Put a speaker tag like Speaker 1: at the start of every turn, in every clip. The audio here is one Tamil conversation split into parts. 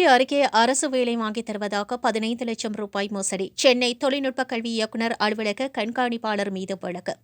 Speaker 1: திருச்சி அருகே அரசு வேலை வாங்கித் தருவதாக பதினைந்து லட்சம் ரூபாய் மோசடி. சென்னை தொழில்நுட்ப கல்வி இயக்குநர் அலுவலக கண்காணிப்பாளர் மீது வழக்கு.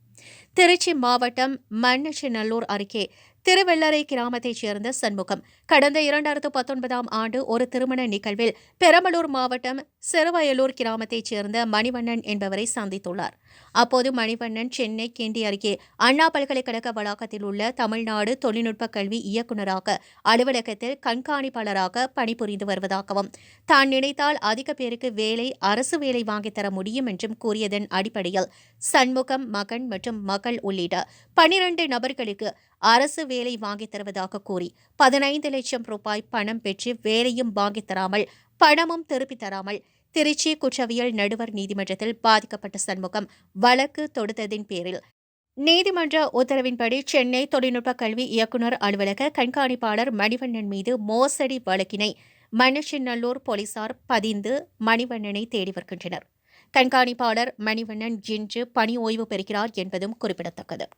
Speaker 1: திருச்சி மாவட்டம் மண்ணச்சநல்லூர் அருகே திருவெள்ளரை கிராமத்தைச் சேர்ந்த சண்முகம். கடந்த இரண்டாயிரத்து பத்தொன்பதாம் ஆண்டு ஒரு திருமண நிகழ்வில் பெரம்பலூர் மாவட்டம் சிறுவயலூர் கிராமத்தைச் சேர்ந்த மணிவண்ணன் என்பவரை சந்தித்துள்ளார். அப்போது மணிவண்ணன் சென்னை கிண்டி அருகே அண்ணா பல்கலைக்கழக வளாகத்தில் உள்ள தமிழ்நாடு தொழில்நுட்ப கல்வி இயக்குநராக அலுவலகத்தில் கண்காணிப்பாளராக பணிபுரிந்து வருவதாகவும் தான் நினைத்தால் அதிக பேருக்கு வேலை அரசு வேலை வாங்கித் தர முடியும் என்றும் கூறியதன் அடிப்படையில் சண்முகம் மகன் மற்றும் மகள் உள்ளிட்ட பனிரண்டு நபர்களுக்கு அரசு வேலை வாங்கித் தருவதாக கூறி பதினைந்து லட்சம் ரூபாய் பணம் பெற்று வேலையும் வாங்கித் தராமல் பணமும் திருப்பித் தராமல் திருச்சி குற்றவியல் நடுவர் நீதிமன்றத்தில் பாதிக்கப்பட்ட சண்முகம் வழக்கு தொடுத்ததின் பேரில். நீதிமன்ற உத்தரவின்படி சென்னை தொழில்நுட்ப கல்வி இயக்குநர் அலுவலக கண்காணிப்பாளர் மணிவண்ணன் மீது மோசடி வழக்கினை மண்ணச்சநல்லூர் போலீசார் பதிந்து மணிவண்ணனை தேடி வருகின்றனர். கண்காணிப்பாளர் மணிவண்ணன் இன்று பணி ஓய்வு பெறுகிறார் என்பதும் குறிப்பிடத்தக்கது.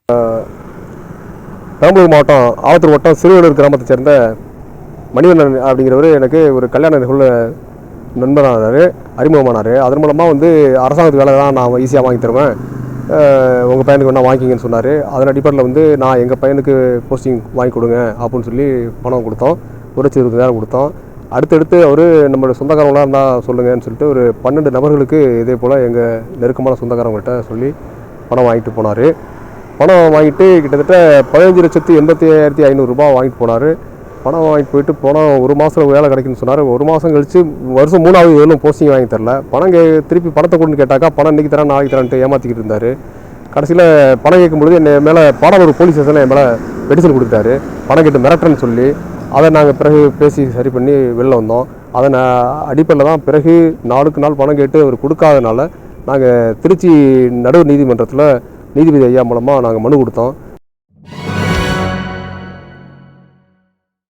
Speaker 2: பெரம்பலூர் மாவட்டம் ஆவத்தூர் வட்டம் சிறுவலூர் கிராமத்தை சேர்ந்த மணிவண்ணன் அப்படிங்கிறவர் எனக்கு ஒரு கல்யாண நிகழ்வு நண்பரானார் அறிமுகமானார். அதன் மூலமாக வந்து அரசாங்கத்து வேலை தான் நான் ஈஸியாக வாங்கி தருவேன். உங்கள் பையனுக்கு வேணால் வாங்கிக்கிங்கன்னு சொன்னார். அதன் அடிப்படையில் வந்து நான் எங்கள் பையனுக்கு போஸ்டிங் வாங்கி கொடுங்க அப்படின்னு சொல்லி பணம் கொடுத்தோம். ஒரு லட்சம் இருபதாயிரம் கொடுத்தோம். அடுத்தடுத்து அவர் நம்மளோட சொந்தக்காரங்களாக இருந்தால் சொல்லுங்கன்னு சொல்லிட்டு ஒரு பன்னெண்டு நபர்களுக்கு இதே போல் எங்கள் நெருக்கமான சொந்தக்காரங்கள்ட்ட சொல்லி பணம் வாங்கிட்டு போனார். பணம் வாங்கிட்டு கிட்டத்தட்ட பதினஞ்சு லட்சத்து எண்பத்தி ஐயாயிரத்தி ஐநூறுரூபா வாங்கிட்டு போனார். பணம் வாங்கிட்டு போயிட்டு போனால் ஒரு மாதம் வேலை கிடைக்குன்னு சொன்னார். ஒரு மாதம் கழித்து வருஷம் மூணாவது எவ்வளோ போஸ்டிங் வாங்கி தரல. பணம் கே திருப்பி பணத்தை கொடுன்னு கேட்டாக்கா பணம் இன்றைக்கி தரேன் நாளைக்கு தரேன்ட்டு ஏமாற்றிக்கிட்டு இருந்தார். கடைசியில் பணம் கேட்கும்பொழுது என்னை மேலே பாடலூர் போலீஸ் ஸ்டேஷனில் என் மேலே பெட்டிஷன் கொடுத்தாரு. பணம் கேட்டு மிரட்டுறேன்னு சொல்லி அதை நாங்கள் பிறகு பேசி சரி பண்ணி வெளில வந்தோம். அதை நான் அடிப்படையில் தான் பிறகு நாளுக்கு நாள் பணம் கேட்டு அவர் கொடுக்காதனால நாங்கள் திருச்சி நடுவர் நீதிமன்றத்தில் நீதிபதி ஐயா மூலமாக நாங்கள் மனு கொடுத்தோம்.